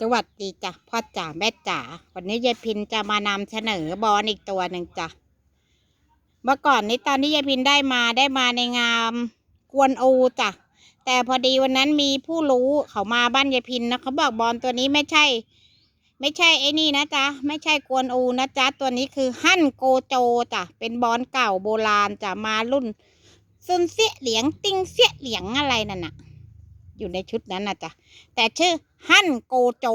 สวัสดีจ้ะพ่อจ๋าแม่จ๋าวันนี้ยายพินจะมานำเสนอบอลอีกตัวหนึ่งจ้ะเมื่อก่อนนี้ตอนที่ยายพินได้มาได้มาในงามกวนอูจ้ะแต่พอดีวันนั้นมีผู้รู้เขามาบ้านยายพินนะเขาบอกบอลตัวนี้ไม่ใช่ ไม่ใช่ไอ้นี่นะจ๊ะไม่ใช่กวนอูนะจ๊ะตัวนี้คือหั่นโกโจจ้ะเป็นบอลเก่าโบราณจ้ะมารุ่นซุนเสียเหลียงติ้งเสียเหลียงอะไรนั่นน่ะ อยู่ในชุดนั้นนะจ๊ะแต่ชื่อหั่นโกโจ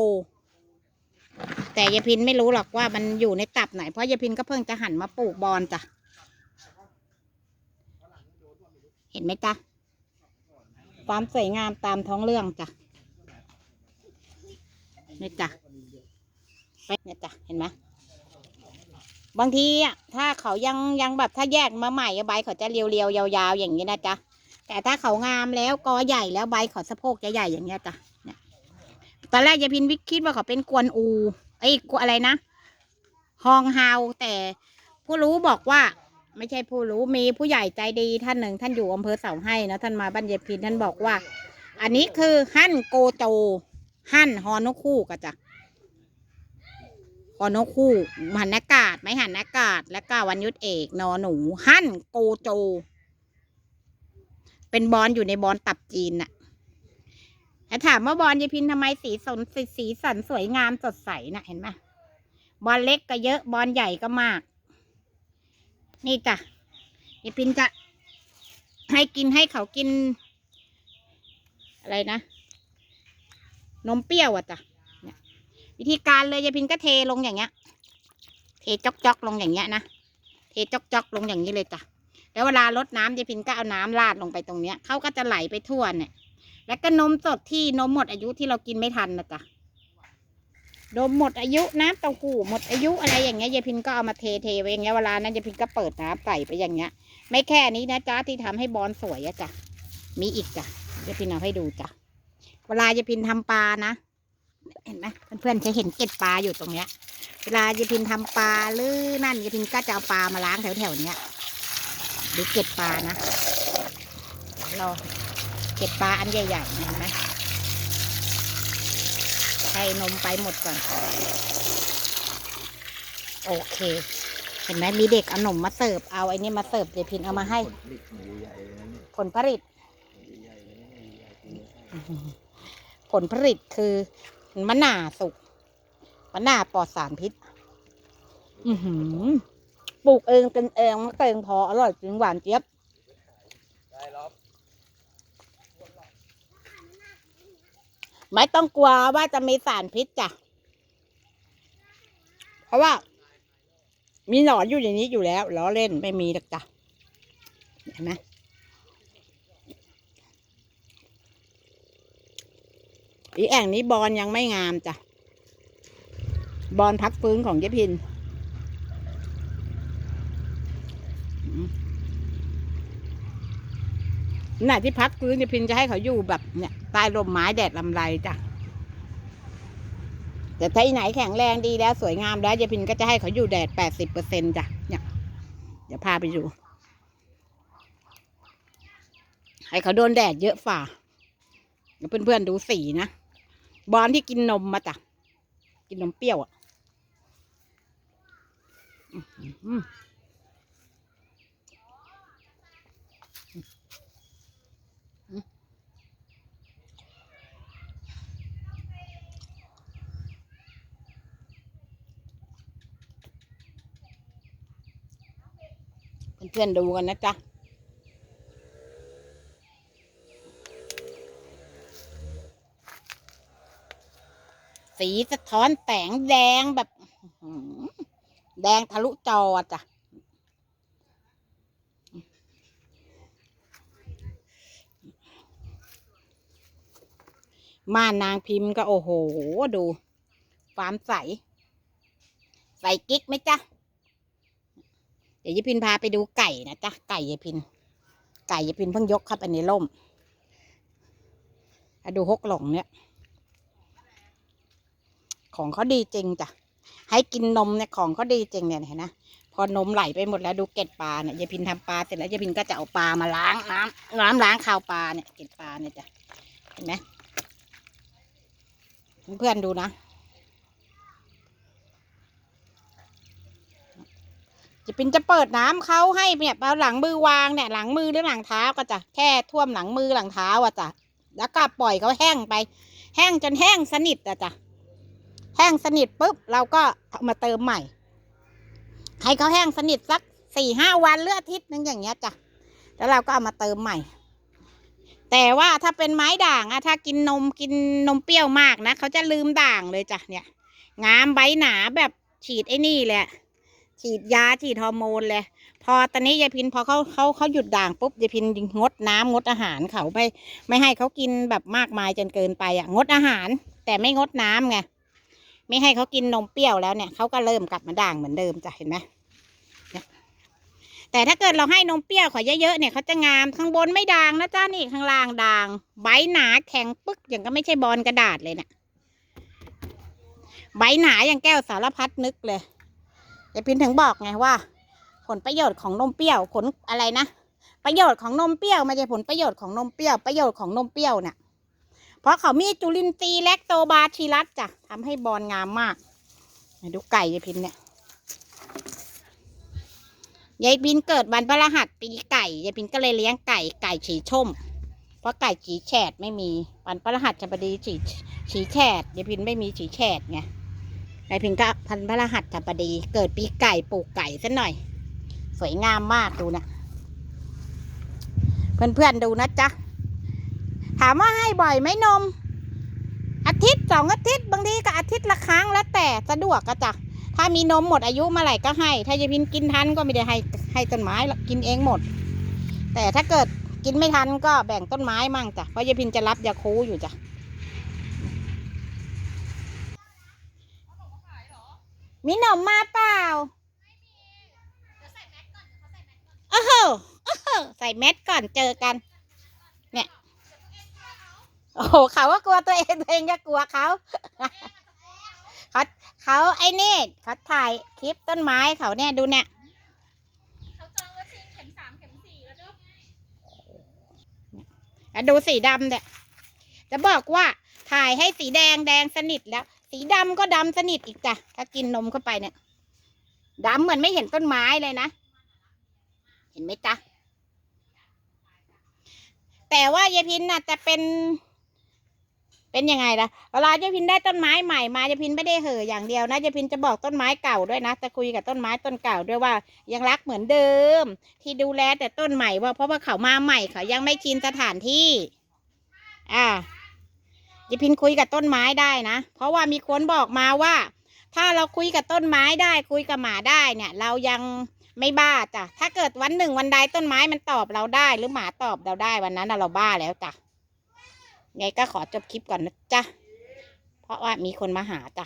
แต่ยายพินไม่รู้หรอกว่ามันอยู่ในตับไหน เพราะยายพินก็เพิ่งจะหันมาปลูกบอนจ้ะเห็นไหมจ๊ะความสวยงามตามท้องเรื่องจ้ะนี่จ้ะเนี่ยจ้ะเห็นไหมบางทีอะถ้าเขายังยังแบบถ้าแยกมาใหม่ใบเขาจะเรียวๆยาวๆอย่างนี้นะจ๊ะ แต่ถ้าเขางามแล้วกอใหญ่แล้วใบเขาสะโพกจะใหญ่อย่างเงี้ยจ้ะเนี่ยตอนแรกยายพินวิคิดว่าเขาเป็นกวนอูไอ้กวนอะไรนะฮองฮาวแต่ผู้รู้บอกว่า ไม่ใช่ผู้รู้มีผู้ใหญ่ใจดีท่านหนึ่ง ท่านอยู่อำเภอเสาให้นะท่านมาบ้านยายพินท่านบอกว่า อันนี้คือหั่นโกโจหั่นฮอนกคู่กะจ้ะฮอนกคู่หันอากาศไม่หันอากาศ และก็วันยุทธเอกนอหนู หั่นโกโจ เป็นบอลอยู่ในบอลตับจีนน่ะแต่ถามว่าบอลยายพินทำไมสีสนสีสีสันสวยงามสดใสน่ะเห็นไหมบอลเล็กก็เยอะบอลใหญ่ก็มาก นี่จ้ะยายพินจะให้กินให้เขากิน อะไรนะ นมเปรี้ยวอะจ้ะวิธีการเลยยายพินก็เทลงอย่างเงี้ย เทจอกจอกๆลงอย่างเงี้ยนะ เทจอกจอกๆลงอย่างนี้เลยจ้ะ แล้วเวลารดน้ำยายพินก็เอาน้ำราดลงไปตรงเนี้ยเขาก็จะไหลไปทั่วเนี่ย แล้วก็นมสดที่นมหมดอายุที่เรากินไม่ทันนะจ๊ะนมหมดอายุน้ำเต้าหู้หมดอายุอะไรอย่างเงี้ยยายพินก็เอามาเทเทไว้อย่างเงี้ยเวลานั้นยายพินก็เปิดน้ำใส่ไปอย่างเงี้ย ไม่แค่นี้นะจ๊ะที่ทำให้บอลสวยอะจ้ะมีอีกจ้ะยายพินเอาให้ดูจ้ะเวลายายพินทำปลานะเห็นไหมเพื่อนๆจะเห็นเกล็ดปลาอยู่ตรงเนี้ย เวลายายพินทำปลาหรือนั่นยายพินก็จะเอาปลามาล้างแถวๆเนี้ย หรือเก็บปลานะ เราเก็บปลาอันใหญ่ๆเห็นไหมใส่นมไปหมดก่อน โอเค เห็นไหมมีเด็กเอานมมาเสิร์ฟเอาไอ้นี่มาเสิร์ฟเดี๋ยวพินเอามาให้ ผลผลิต ผลผลิตคือมะนาวสุกมะนาวปลอดสารพิษ อือหือ ลูกเองกันเองมันเองพออร่อยจริงหวานเจี๊ยบได้รอบไม่ต้องกลัวว่าจะมีสารพิษจ้ะ เพราะว่า มีหนอนอยู่ในนี้อยู่แล้วล้อเล่นไม่มีหรอกจ้ะ เห็นไหมอีแอ่งนี้บอลยังไม่งามจ้ะ บอลพักฟื้นของเจพินอืม น่ะที่พักฟื้นเจ๊พินจะให้เขาอยู่แบบเนี่ยใต้ร่มไม้แดดลำไรจ้ะแต่ถ้าที่ไหนแข็งแรงดีแล้วสวยงามแล้วเจ๊พินก็จะให้เขาอยู่แดดแปดสิบเปอร์เซ็นจ้ะเนี่ยเดี๋ยวพาไปดูให้เขาโดนแดดเยอะฝ่าเดี๋ยวเพื่อนๆดูสีนะบอลที่กินนมมาจ้ะกินนมเปรี้ยวอะ เพื่อนดูกันนะจ๊ะสีสะท้อนแสงแดงแบบ แดงทะลุจอจ้ะ ม่านนางพิมพ์ก็โอ้โห ดู ความใส ใสกิ๊กไหมจ๊ะ ดี๋ยวยายพินพาไปดูไก่นะจ๊ะไก่ยายพิน ไก่ยายพินเพิ่งยกเข้าไปในร่มมาดูฮกหลงเนี่ย ของเขาดีจริงจ้ะให้กินนมเนี่ยของเขาดีจริงเนี่ยเห็นนะพอนมไหลไปหมดแล้วดูเกล็ดปลาเนี่ยยายพินทำปลาเสร็จแล้วยายพินก็จะเอาปลามาล้างน้ำน้ำล้างคาวปลาเนี่ยเกล็ดปลาเนี่ยจ้ะเห็นไหมเพื่อนดูนะ จะเป็นจะเปิดน้ำเขาให้เนี่ยเอาหลังมือวางเนี่ยหลังมือหรือหลังเท้าก็จะแค่ท่วมหลังมือหลังเท้าอะจ้ะแล้วก็ปล่อยเขาแห้งไป แห้งจนแห้งสนิทอะจ้ะแห้งสนิทปุ๊บเราก็เอามาเติมใหม่ ให้เขาแห้งสนิทสักสี่ห้าวันหรืออาทิตย์นึงอย่างเงี้ยจ้ะแล้วเราก็เอามาเติมใหม่ แต่ว่าถ้าเป็นไม้ด่างอะถ้ากินนมกินนมเปรี้ยวมากนะเขาจะลืมด่างเลยจ้ะเนี่ยงามใบหนาแบบฉีดไอ้นี่แหลยอะ ฉีดยาฉีดฮอร์โมนเลย พอตอนนี้ยายพินพอเขาเขาเขาหยุดด่างปุ๊บยายพินงดน้ำงดอาหารเขาไม่ไม่ให้เขากินแบบมากมายจนเกินไปอะงดอาหาร แต่ไม่งดน้ำไงไม่ให้เขากินนมเปรี้ยวแล้วเนี่ยเขาก็เริ่มกลับมาด่างเหมือนเดิมจ้ะเห็นไหมแต่ถ้าเกิดเราให้นมเปรี้ยวขาเยอะๆเนี่ยเขาจะงามข้างบนไม่ด่างนะจ้านี่ข้างล่างด่าง ใบหนาแข็งปึ๊กอย่างก็ไม่ใช่บอลกระดาษเลยเนี่ยใบหนาอย่างแก้วสารพัดนึกเลย ยายพินถึงบอกไงว่า ผลประโยชน์ของนมเปรี้ยวผลอะไรนะประโยชน์ของนมเปรี้ยวไม่ใช่ผลประโยชน์ของนมเปรี้ยวประโยชน์ของนมเปรี้ยวเนี่ยเพราะเขามีจุลินทรีย์แลคโตบาชิลัสจ้ะทำให้บอลงามมากดูไก่ยายพินเนี่ยยายพินเกิดวันพฤหัสปีไก่ยายพินก็เลยเลี้ยงไก่ไก่ฉีช่มเพราะไก่ฉีแฉดไม่มีวันพฤหัสบดีฉีฉีแฉดยายพินไม่มีฉีแฉดไง นายพิงก็พันพระรหัสบดี เกิดปีไก่ปลูกไก่ซะหน่อย สวยงามมากดูนะ เพื่อนๆดูนะจ๊ะ ถามว่าให้บ่อยไหมนม อาทิตย์สองอาทิตย์บางทีก็อาทิตย์ละครั้งแล้วแต่สะดวกก็จ้ะถ้ามีนมหมดอายุเมื่อไหร่ก็ให้ ถ้ายายพินกินทันก็ไม่ได้ให้ให้ต้นไม้กกินเองหมด แต่ถ้าเกิดกินไม่ทันก็แบ่งต้นไม้มั่งจ้ะเพราะยายพินจะรับยาคูอยู่จ้ะ มีหนมมาเปล่าโอ้โหโอ้โหใส่เม็ดก่อนเจอกัน เนี่ย โอ้โหเขาก็กลัวตัวเองตัวเองก็กลัวเขาเขาเขาไอ้นี่เขาถ่ายคลิปต้นไม้เขาเนี่ยดูเนี่ยเขาจองวัคซีนเข็มสามเข็มสี่แล้วด้วยแล้วดูสีดำเนี่ยจะบอกว่าถ่ายให้สีแดงแดงสนิทแล้ว สีดำก็ดำสนิทอีกจ้ะ ถ้ากินนมเข้าไปเนี่ยดำเหมือนไม่เห็นต้นไม้เลยนะ เห็นไหมจ๊ะ แต่ว่ายายพินน่ะจะเป็น เป็นยังไงล่ะ เวลายายพินได้ต้นไม้ใหม่มายายพินไม่ได้เห่ออย่างเดียวนะยายพินจะบอกต้นไม้เก่าด้วยนะ จะคุยกับต้นไม้ต้นเก่าด้วยว่า ยังรักเหมือนเดิม ที่ดูแลแต่ต้นใหม่ว่าเพราะว่าเขามาใหม่เขายังไม่ชินสถานที่ อ่า ยายพินคุยกับต้นไม้ได้นะ เพราะว่ามีคนบอกมาว่า ถ้าเราคุยกับต้นไม้ได้คุยกับหมาได้เนี่ย เรายังไม่บ้าจ้ะ ถ้าเกิดวันหนึ่งวันใดต้นไม้มันตอบเราได้ หรือหมาตอบเราได้วันนั้นเราบ้าแล้วจ้ะไงก็ขอจบคลิปก่อนนะจ้ะ เพราะว่ามีคนมาหาจ้ะ